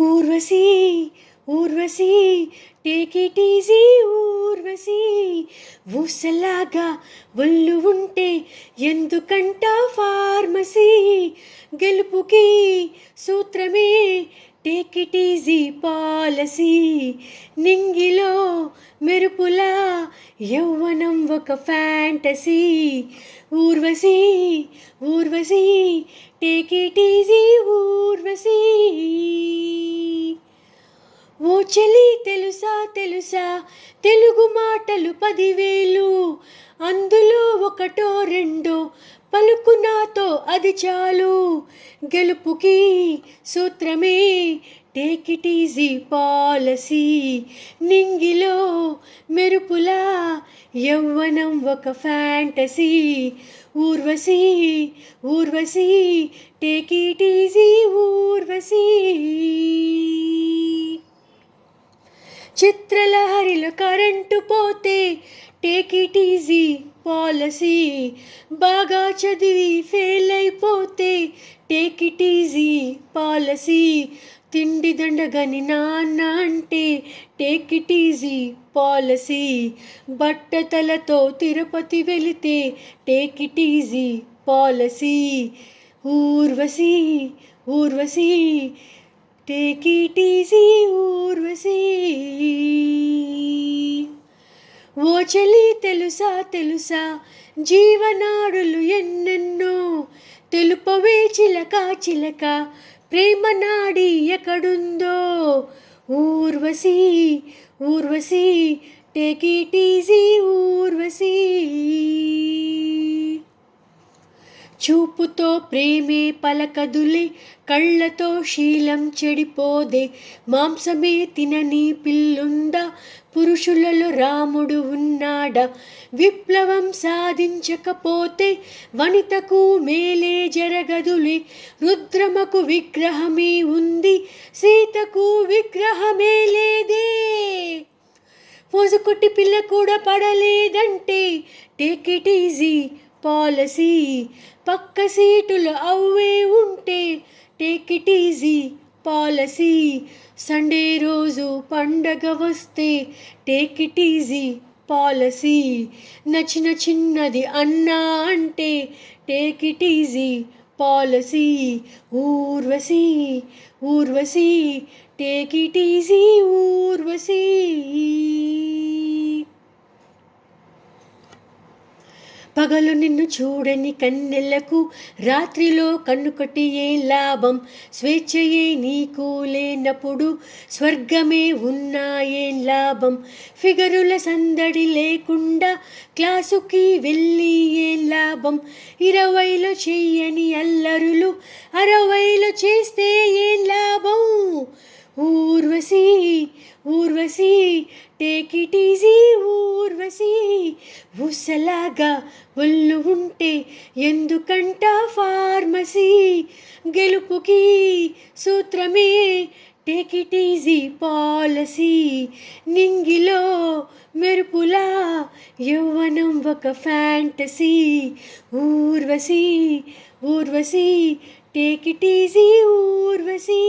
Urvashi Urvashi take it easy Urvashi. ఊసలాగా ఒళ్ళు ఉంటే ఎందుకంట ఫార్మసీ? గెలుపుకి సూత్రమే టేక్ ఇట్ ఈజీ పాలసీ. నింగిలో మెరుపులా యౌవనం ఒక fantasy Urvashi Urvashi take it easy Urvashi. ఓ చెలి తెలుసా తెలుసా? తెలుగు మాటలు పదివేలు. అందులో ఒకటో రెండో పలుకు నాతో అది చాలు. గెలుపుకి సూత్రమే టేక్ ఇట్ ఈజీ పాలసీ. నింగిలో మెరుపులా యవ్వనం ఒక fantasy. Urvashi Urvashi take it easy Urvashi. చిత్రలహరిలో current పోతే టేక్ ఇట్ ఈజీ పాలసీ. బాగా చదివి ఫెయిల్ అయిపోతే టేక్ ఇట్ ఈజీ పాలసీ. తిండి దండగని నాన్న అంటే టేక్ ఇట్ ఈజీ పాలసీ. బట్టతలతో తిరుపతి వెళితే take it easy policy. Urvashi Urvashi take it easy చెలి తెలుసా తెలుసా? జీవనాడులు ఎన్నెన్నో. తెలుపవే చిలక చిలక. ప్రేమ నాడి ఎక్కడుందో? Urvashi Urvashi. Take it easy చూపుతో ప్రేమే పలకదులే కళ్ళతో శీలం చెడిపోదే. మాంసమే తినని పిల్లుందా పురుషులలో రాముడు ఉన్నాడా? విప్లవం సాధించకపోతే వనితకు మేలే జరగదులే. రుద్రమకు విగ్రహమే ఉంది సీతకు విగ్రహమే లేదే. పోసుకొట్టి పిల్ల కూడా పడలేదంటే టేక్ ఇట్ ఈజీ. పాలసీ పక్క సీటులు అవే ఉంటే take it easy policy Sunday రోజు పండగ వస్తే టేక్ ఇట్ ఈజీ పాలసీ నచ్చిన చిన్నది అన్నా అంటే take it easy policy Urvashi Urvashi take it easy Urvashi. పగలు నిన్ను చూడని కన్నెలకు రాత్రిలో కన్నుకటి ఏ లాభం స్వేచ్ఛయే నీకు లేనప్పుడు స్వర్గమే ఉన్నా ఏం లాభం. ఫిగరుల సందడి లేకుండా క్లాసుకి వెళ్ళి ఏం లాభం. ఇరవైలో చెయ్యని అల్లరులు అరవైలో చేస్తే ఏం లాభం? Urvashi Urvashi take it easy Urvashi. ఊసలాగా ఒళ్ళు ఉంటే ఎందుకంట ఫార్మసీ? గెలుపుకి సూత్రమే టేక్ ఇట్ ఈజీ పాలసీ. నింగిలో మెరుపులా యౌవనం ఒక fantasy. Urvashi Urvashi take it easy Urvashi.